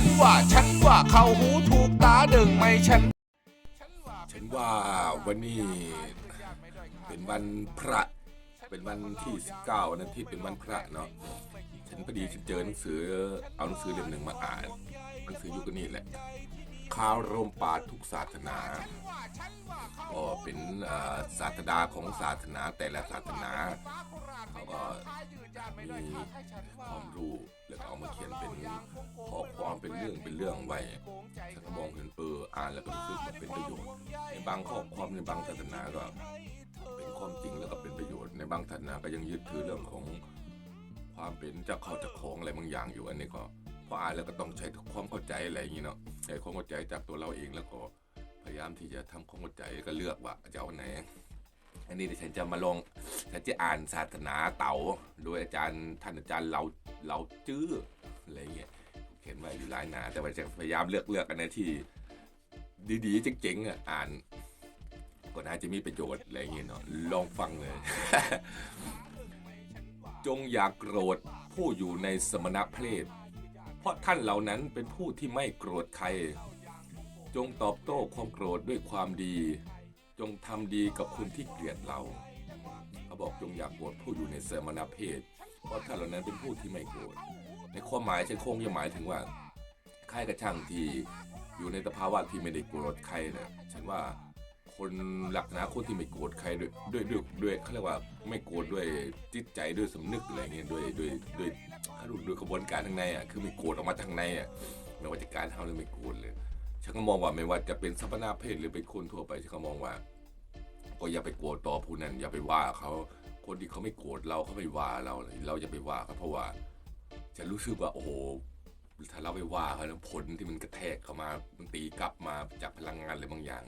ฉันว่าฉันว่าเขาหูถูกตาดึงไม่ฉัน ฉันว่าวันนี้เป็นวันพระ เป็นวันที่ 19วันอาทิตย์เป็นวันพระเนาะฉันพอดีฉันเจอหนังสือเอาหนังสือเล่มหนึ่งมาอ่านหนังสือยุคนี้แหละ ข่าวรมปาทุกศาสนาก็เป็นศาสดาของศาสนาแต่ละศาสนาเขาก็มีความรู้แล้วก็เอามาเขียนเป็นข้อความเป็นเรื่องเป็นเรื่องไว้ฉันก็มองเห็นเอออ่านแล้วก็รู้สึกว่าเป็นประโยชน์ในบางข้อความในบางศาสนาก็เป็นความจริงแล้วก็เป็นประโยชน์ในบางศาสนาก็ยังยึดถือเรื่องของความเป็นเจ้าเข้าเจ้าของอะไรบางอย่างอยู่อันนี้ก็ พออ่านแล้วก็ต้องใช้ความเข้าใจอะไรอย่างนี้เนาะใช้ความเข้าใจจากตัวเราเองแล้วก็พยายามที่จะทำความเข้าใจก็เลือกว่าจะเอาไหน อันนี้เดี๋ยวฉันจะมาลองฉันจะอ่านศาสนาเต๋าโดยอาจารย์ท่านอาจารย์เราเราจื้ออะไรเงี้ยเขียนไว้อยู่หลายหนา แต่ว่าจะพยายามเลือกเลือกอันไหนที่ดีๆเจ๋งๆอะอ่านก็น่าจะมีประโยชน์อะไรเงี้ยเนาะลองฟังเลย จงอย่ากโกรธผู้อยู่ในสมณเพศ เพราะท่านเหล่านั้นเป็นผู้ที่ไม่โกรธใคร จงตอบโต้ความโกรธด้วยความดี จงทำดีกับคนที่เกลียดเราเขาบอกจงอย่ากโกรธผู้อยู่ในเสมณเพศ เพราะท่านเหล่านั้นเป็นผู้ที่ไม่โกรธในความหมายฉันคงจะหมายถึงว่าใครกระช่างที่อยู่ในสภาวะที่ไม่ได้โกรธใครเนี่ยฉันว่า คนหลักษณะคนที่ไม่โกรธใครด้วยด้วยด้วยด้วยเขาเรียกว่าไม่โกรธด้วยจิตใจด้วยสำนึกอะไรเงี้ยด้วยด้วยด้วยเขาเรียกด้วยกระบวนการทางในอะคือไม่โกรธออกมาทางในอะไม่ว่าจะการทำหรือไม่โกรธเลยฉันก็มองว่าไม่ว่าจะเป็นสัพนาเพศหรือเป็นคนทั่วไปฉันก็มองว่า ก็อย่าไปโกรธต่อผู้นั้นอย่าไปว่าเขาคนที่เขาไม่โกรธเราเขาไม่ว่าเราเราอย่าไปว่าเขาเพราะว่าจะรู้สึกว่าโอ้โหถ้าเราไปว่าเขาแล้วผลที่มันกระแทกเข้ามามันตีกลับมาจากพลังงานอะไรบางอย่าง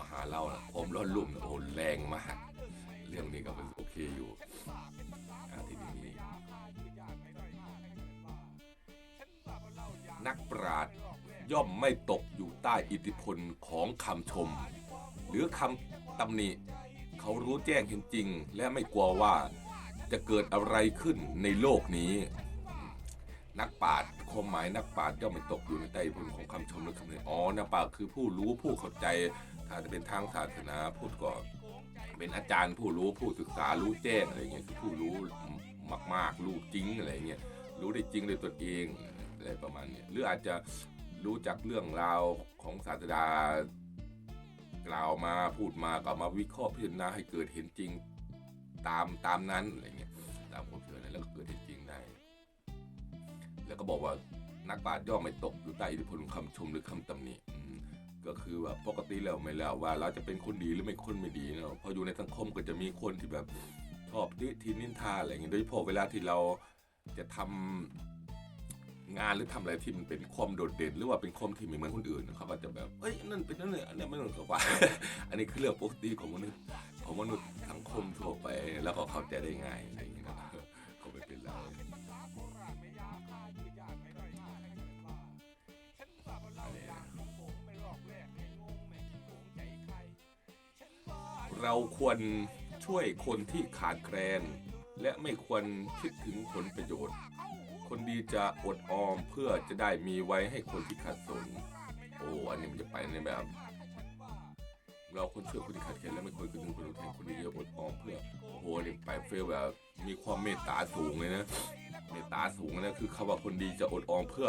มาหาเรานะผมร้อนรุ่มโอ้แรงมาก เรื่องนี้ก็เป็นโอเคอยู่อาทีนี้นักปราชญ์ย่อมไม่ตกอยู่ใต้อิทธิพลของคำชม หรือคำตำหนิเขารู้แจ้งเห็นจริง และไม่กลัวว่าจะเกิดอะไรขึ้นในโลกนี้ นักปราชญ์ความหมายนักปราชญ์ย่อมไม่ตกอยู่ในใต้อิทธิพลของคำชมหรือคำตำหนิอ๋อนักปราชญ์คือผู้รู้ผู้เข้าใจ ถ้าจะเป็นทางศาสนาพูดก็เป็นอาจารย์ผู้รู้ผู้ศึกษารู้แจ้งอะไรเงี้ยคือผู้รู้มากๆรู้จริงอะไรเงี้ยรู้ได้จริงด้วยตนเองอะไรประมาณนี้หรืออาจจะรู้จักเรื่องราวของศาสดากล่าวมาพูดมาก็มาวิเคราะห์พิจารณาให้เกิดเห็นจริงตามตามนั้นอะไรเงี้ยตามความเชื่อแล้วก็เกิดเห็นจริงได้ แล้วก็บอกว่านักปราชญ์ย่อมไม่ตกอยู่ใต้อิทธิพลของคำชมหรือคำตำหนิอื ก็คือว่าปกติแล้วไม่แล้วว่า เราจะเป็นคนดีหรือไม่คนไม่ดีเนาะพออยู่ในสังคมก็จะมีคนที่แบบชอบติทินินทาอะไรอย่างเงี้ยโดยเฉพาะเวลาที่เราจะทำงานหรือทำอะไรที่มันเป็นความโดดเด่น หรือว่าเป็นความที่ไม่เหมือนคนอื่นเขาก็จะแบบเอ้ยนั่นเป็นนั่นเนี่ยอันนี้ไม่เหมือนกับว่า อันนี้คือเรื่องปกติของมนุษย์ของมนุษย์สังคมทั่วไปแล้วก็เข้าใจได้ง่าย เราควรช่วยคนที่ขาดแคลน และไม่ควรคิดถึงผลประโยชน์ คนดีจะอดออมเพื่อจะได้มีไว้ให้คนที่ขาดสน โอ้อันนี้มันจะไปในแบบ เราคนช่วยคนที่ขาดแคลนและไม่ควรคิดถึงผลตอบแทนคนดีจะอดออมเพื่อโอ้โหอันนี่ไปเฟลแบบมีความเมตตาสูงเลยนะเมตตาสูงนะคือคำว่าคนดีจะอดออมเพื่อ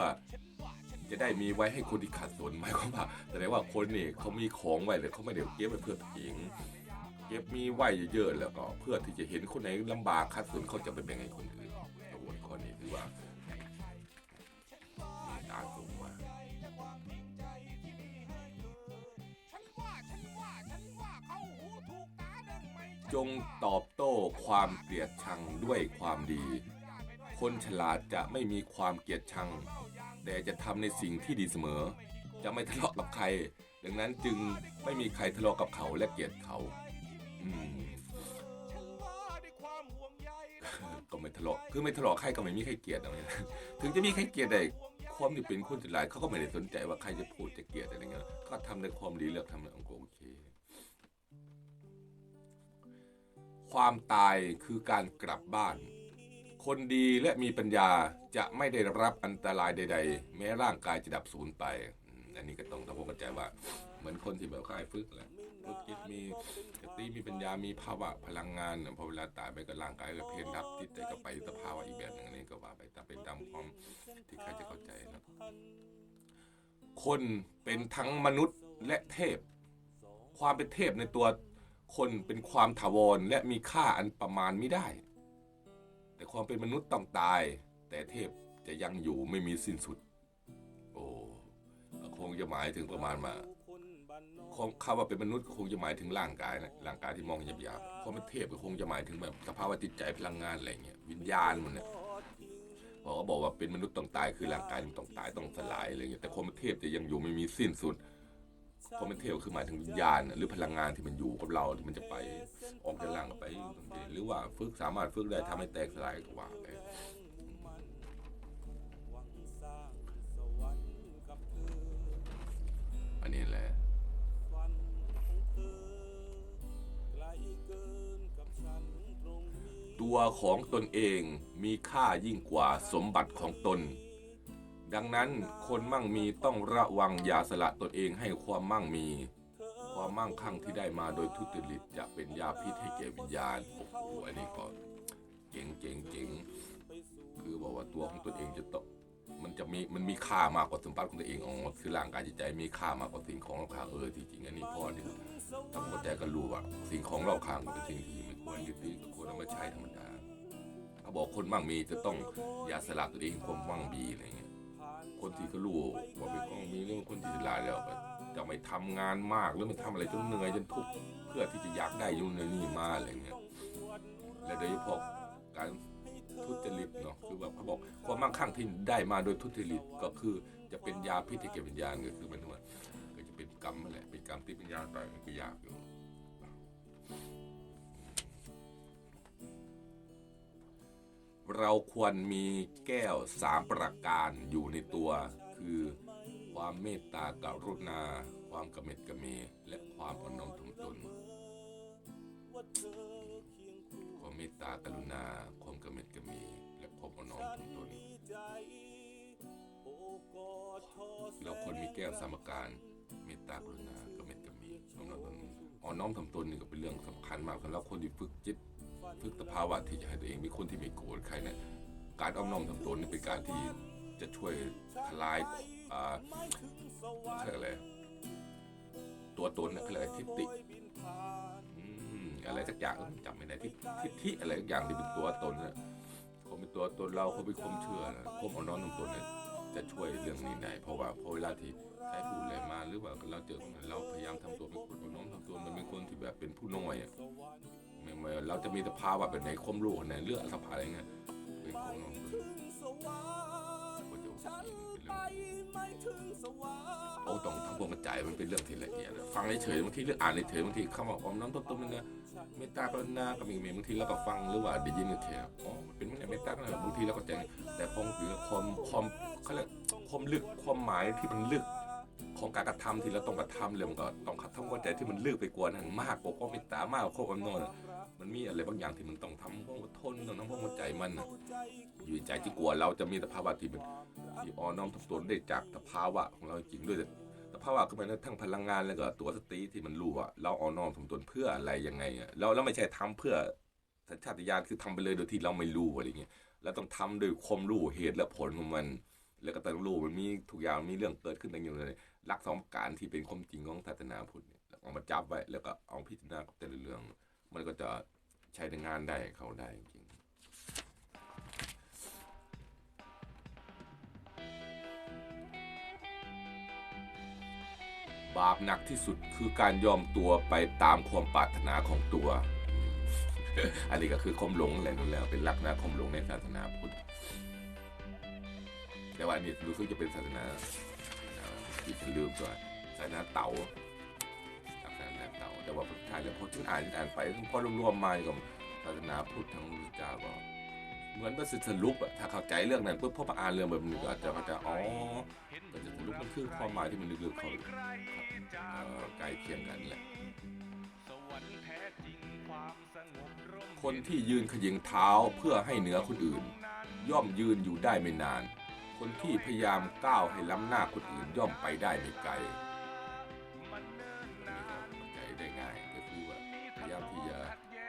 จะได้มีไว้ให้คนที่ขาดสนหมายความว่าแสดงว่าคนนี่เขามีของไว้แต่เขาไม่ได้เก็บไว้เพื่อตัวเอง เก็บมีไว้เยอะๆแล้วก็เพื่อที่จะเห็นคนไหนลำบากขัดสนเขาจะไปแบ่งให้คนอื่นโอ้โหข้อนี้คือว่ามตตาสูงมาจงตอบโต้ความเกลียดชังด้วยความดี คนฉลาดจะไม่มีความเกลียดชัง แต่จะทำในสิ่งที่ดีเสมอ จะไม่ทะเลาะกับใคร ดังนั้นจึงไม่มีใครทะเลาะกับเขาและเกลียดเขา ก็ไม่ทะเลาะคือไม่ทะเลาะใครก็ไม่มีใครเกลียดอะไรถึงจะมีใครเกลียดได้ความที่เป็นคนฉลาดเขาก็ไม่ได้สนใจว่าใครจะพูดจะเกลียดอะไรเงี้ยก็ทำในความดีเลือกทำในองค์โอเค ความตายคือการกลับบ้าน คนดีและมีปัญญาจะไม่ได้รับอันตรายใด ๆ แม้ร่างกายจะดับสูญไป อันนี้ก็ต้องทำความเข้าใจว่า เหมือนคนที่แบบคลายฝึกแหละ ฝึกจิตมีสติมีปัญญามีภาวะพลังงานพอเวลาตายไปก็ร่างกายก็เพลนดับจิตใจก็ไปสภาวะอีกแบบหนึ่งอันนี้ก็ว่าไปตามเป็นตามความที่ใครจะเข้าใจนะคนเป็นทั้งมนุษย์และเทพ ความเป็นเทพในตัวคนเป็นความถาวรและมีค่าอันประมาณไม่ได้ แต่ความเป็นมนุษย์ต้องตาย แต่เทพจะยังอยู่ไม่มีสิ้นสุด โอ้คงจะหมายถึงประมาณว่า คงคำว่าเป็นมนุษย์คงจะหมายถึงร่างกายนะร่างกายที่มองหยาบๆความเป็นเทพก็คงจะหมายถึงแบบสภาวะจิตใจพลังงานอะไรเงี้ยวิญญาณมันเนี่ยพอเขาบอกว่าเป็นมนุษย์ต้องตายคือร่างกายมันต้องตายต้องสลายอะไรเงี้ยแต่ความเป็นเทพจะยังอยู่ไม่มีสิ้นสุดความเป็นเทพคือหมายถึงวิญญาณหรือพลังงานที่มันอยู่กับเราที่มันจะไปออกจากร่างไป หรือว่าฝึกสามารถฝึกได้ทำให้แตกสลายก็ว่าไปอันนี้แหละ ตัวของตนเองมีค่ายิ่งกว่าสมบัติของตน ดังนั้นคนมั่งมีต้องระวังอย่าสละตนเองให้ความมั่งมี ความมั่งคั่งที่ได้มาโดยทุจริตจะเป็นยาพิษให้แก่วิญญาณโอ้โหอันนี้ก็เจ๋งเจ๋งเจ๋งคือบอกว่าตัวของตนเองจะต้องมันจะมีมันมีค่ามากกว่าสมบัติของตัวเองอ๋อคือร่างกายจิตใจมีค่ามากกว่าสิ่งของรอบข้างเออที่จริงอันนี้พ่อที่ยทำหัวใจก็รู้ว่าสิ่งของรอบข้างก็เป็นสิ่งที่ ควรยึดติดก็ควรเอามาใช้ธรรมดาเขาบอกคนมั่งมีจะต้องอย่าสละตัวเองความมั่งมีอะไรเงี้ยคนที่เขารู้ว่าเป็นของมีเรื่องคนที่ฉลาดแล้วก็จะไม่ทำงานมากหรือไม่ทำอะไรจนเหนื่อยจนทุกข์เพื่อที่จะอยากได้ยุ่งในนี่มาอะไรเงี้ยและโดยเฉพาะการทุจริตเนาะคือแบบเขาบอกความมั่งคั่งที่ได้มาโดยทุจริตก็คือจะเป็นยาพิษให้แก่วิญญาณก็คือมันว่าก็จะเป็นกรรมแหละเป็นกรรมที่วิญญาณไปมันก็ยากอยู่ เราควรมีแก้วสามประการอยู่ในตัว คือความเมตตากรุณา ความกระเม็ดกระเม และความอ่อนน้อมถ่อมตน ความเมตตากรุณา ความกระเม็ดกระเม และความอ่อนน้อมถ่อมตน เราควรมีแก้วสามประการ เมตตากรุณากระเม็ดกระเมอ่อนน้อมถ่อมตนอ่อนน้อมถ่อมตนนี่ก็เป็นเรื่องสำคัญมากสำหรับคนที่ฝึกจิต ฝึกสภาวะที่จะให้ตัวเองเป็นคนที่ไม่โกรธใครเนี่ยการอ้อมน้อมทำตนนี่เป็นการที่จะช่วยทลายอ่าเรียกอะไรตัวตนนะเขาเรียกอะไรทิฏฐิอืมอะไรสักอย่างจำไม่ได้ทิฏทิฏฐิอะไรสักอย่างที่เป็นตัวตนนะคนเป็นตัวตนเราเขาเป็นความเชื่อนะความอ่อนน้อมทำตนเนี่ยจะช่วยเรื่องนี้ได้เพราะว่าพอเวลาที่ใครพูดอะไรมาหรือว่าเราเจอคนเราพยายามทำตัวเป็นคนอ่อนน้อมทำตนมันเป็นคนที่แบบเป็นผู้น้อยอะไม่ไม่ เราจะมีสภาวะแบบไหนความรู้ไหนเลือกสภาอะไรเงี้ยเป็นของน้องก็จะเป็นเรื่องโอ้ต้องทำความเข้าใจมันเป็นเรื่องที่ละเอียดฟังเฉยๆบางทีเรื่องอ่านเฉยๆบางทีคำว่าอมน้ำต้นต้นมันนะเมตตากรุณาก็มีบางทีเราก็ฟังหรือว่าได้ยินแค่อ๋อมันเป็นไม่ได้เมตตากรุณาบางทีเราก็ใจแต่ความคือความความเขาเรียกความลึกความหมายที่มันลึก ของการกระทำที่เราต้องกระทำเลยมันก็ต้องทำความเข้าใจที่มันลึกไปกว่านั้นมากกว่าความเมตตามากกว่าความอนวยมันมีอะไรบางอย่างที่มันต้องทำความอดทนต้องทำความเข้าใจมันอยู่ใจที่กลัวเราจะมีสภาวะที่มันที่อ่อนน้อมทำตนได้จากสภาวะของเราจริงด้วยสภาวะก็หมายถึงทั้งพลังงานแล้วก็ตัวสติที่มันรู้ว่าเราอ่อนน้อมทำตนเพื่ออะไรยังไงเราเราไม่ใช่ทำเพื่อสัญชาตญาณคือทำไปเลยโดยที่เราไม่รู้อะไรเงี้ยเราต้องทำด้วยความรู้เหตุและผลของมัน แล้วก็ต้องรู้มันมีทุกอย่างมีเรื่องเกิดขึ้นตั้งอยู่เลยหลักสองประการที่เป็นความจริงของศาสนาพุทธเนี่ยเอามาจับไว้ แล้วก็เอาพิจารณากับแต่ละเรื่อง มันก็จะใช้ในงานได้เขาได้จริงบาปหนักที่สุดคือการยอมตัวไปตามความปรารถนาของตัว อันนี้ก็คือความหลงแหละนั่นแล้วเป็นลักษณะความหลงในศาสนาพุทธ แต่ว่านนี้รู้สึกจะเป็นศาสนาที่ฉันลืมตัวศาสนาเต๋าศาสนาเต๋าแต่ว่าสุท้ายแล้วพอฉันอ่านอ่านไปพอรวมๆมากับศาสนาพุทธทั้งพุทธเจ้าก็เหมือนว่าสรุปอะถ้าเข้าใจเรื่องนั้นปุ๊บพอมาอ่านเรื่องแบบนี้ก็อาจจะเข้าใจอ๋อก็จะสรุปมันคือความหมายที่มันลึกๆเขาใกล้เคียงกันแหละคนที่ยืนขยิงเท้าเพื่อให้เหนือคนอื่น ย่อมยืนอยู่ได้ไม่นาน คนที่พยายามก้าวให้ล้ำหน้าคนอื่นย่อมไปได้ไม่ไกลใจได้ง่ายก็คือว่าพยายามที่จะ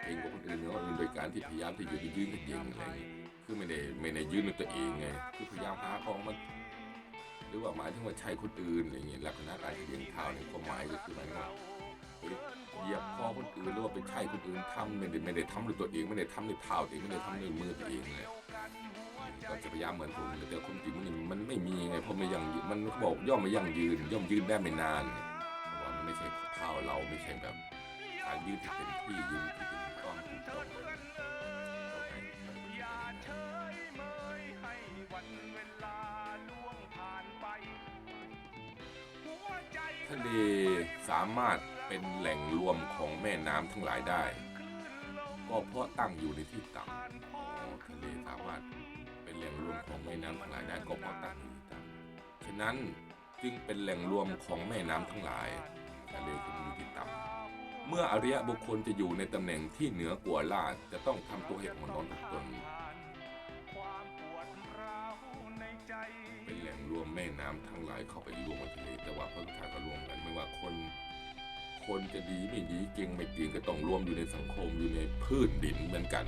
เองกว่าคนอื่นเนือคนอื่นโดยการที่พยายามที่จะยืนเขยิงอะไรอย่างงี้คือไม่ได้ไม่ได้ยืนในตัวเองไงคือพยายามหาของมันหรือว่าหมายถึงว่าใช่คนอื่นอะไรอย่างเงี้ยลักษณะการเขยิงเท้าเนี่ยความหมายก็คือหมายว่าเหยียบคอคนอื่นหรือว่าเป็นใช่คนอื่นทำไม่ได้ไม่ได้ทำด้วยตัวเองไม่ได้ทำด้วยเท้าตัวเองไม่ได้ทำด้วยมือตัวเองเลย ก็จะพยายามเหมือนผมแต่ความจริงมันมันไม่มีไงเพราะไม่ยังมันบอกย่อมไม่ยั่งยืน ย่อมยืนได้ไม่นานเพราะว่ามันไม่ใช่เท้าเราไม่ใช่แบบการยืนที่เป็นที่ยืนที่เป็นกต้องถูกต้องเลยต้องให้มันเป็นอย่างนั้นทะเลสามารถเป็นแหล่งรวมของแม่น้ำทั้งหลายได้ ก็เพราะตั้งอยู่ในที่ต่ำอ๋อทะเลสามารถ แหล่งรวมของแม่น้ำทั้งหลายได้ก็เพราะตั้งอยู่ที่ต่ำฉะนั้นจึงเป็นแหล่งรวมของแม่น้ำทั้งหลายทะเลคืออยู่ที่ต่ำเมื่ออริยะบุคคลจะอยู่ในตำแหน่งที่เหนือกว่าลาดจะต้องทำตัวให้อ่อนน้อมถ่อมตนเป็นแหล่งรวมแม่น้ำทั้งหลายเข้าไปรวมกันทะเลแต่ว่าพระพุทธเจ้าก็รวมกันไม่ว่าคน คนจะดีไม่ดีเก่งไม่เก่งก็ต้องรวมอยู่ในสังคมอยู่ในพื้นดินเหมือนกัน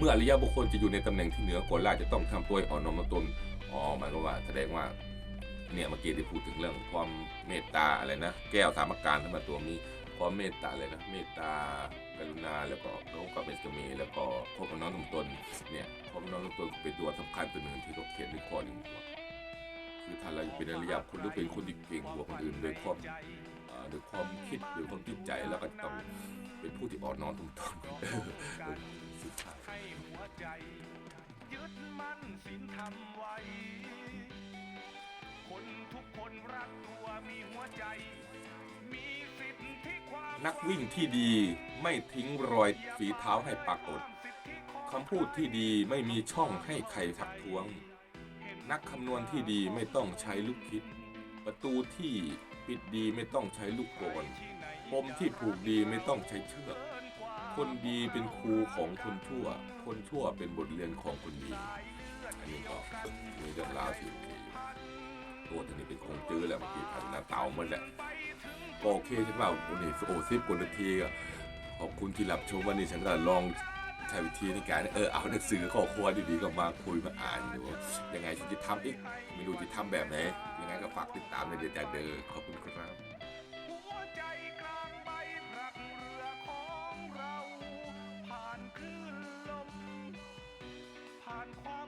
เมื่ออริยบุคคลจะอยู่ในตำแหน่งที่เหนือกว่าราจะต้องทำตัวอ่อนน้อมถ่อมตนอ๋อหมายความว่าแสดงว่าเนี่ยเมื่อกี้ที่พูดถึงเรื่องความเมตตาอะไรนะ แก้วสามประการทั้งหมดตัวมีความเมตตาอะไรนะเมตตากรุณาแล้วก็โลกเป็นสมีแล้วก็ความอ่อนน้อมถ่อมตนเนี่ยความอ่อนน้อมถ่อมตนเป็นตัวสำคัญตัวหนึ่งที่เขาเขียนในข้อหนึ่งว่าคือถ้าเราเป็นอริยบุคคลหรือเป็นคนที่เก่งกว่าคนอื่นโดยความเอ่อความคิดหรือความจิตใจแล้วก็ต้องเป็นผู้ที่อ่อนน้อมถ่อมตน เออเออสุดท้ายยึดมั่นศีลธรรมไว้ คนทุกคนรักตัวมีหัวใจ มีสิทธิความนักวิ่งที่ดีไม่ทิ้งรอยฝีเท้าให้ปรากฏคำพูดที่ดีไม่มีช่องให้ใครทักท้วง นักคำนวณที่ดีไม่ต้องใช้ลูกคิด ประตูที่ปิดดีไม่ต้องใช้ลูกกลอนปมที่ผูกดีไม่ต้องใช้เชือก คนดีเป็นครูของคนชั่ว คนชั่วเป็นบทเรียนของคนดี อันนี้ก็มีเรื่องราวที่โอเคอยู่ตัวทีนี้เป็นคงจื้อแหละเมื่อกี้พันหน้าเตามันแหละก็โอเคใช่ไหมโอ้นี่โอซิบกว่านาทีก็ขอบคุณที่รับชมวันนี้ฉันก็ลองใช้วิธีในการเออเอาหนังสือข้อควรดีๆก็มาคุยมาอ่านดูยังไงฉันจะทำอีกไม่รู้จะทำแบบไหนยังไงก็ฝากติดตามในเดือนจากเดิมขอบคุณครับ on choir.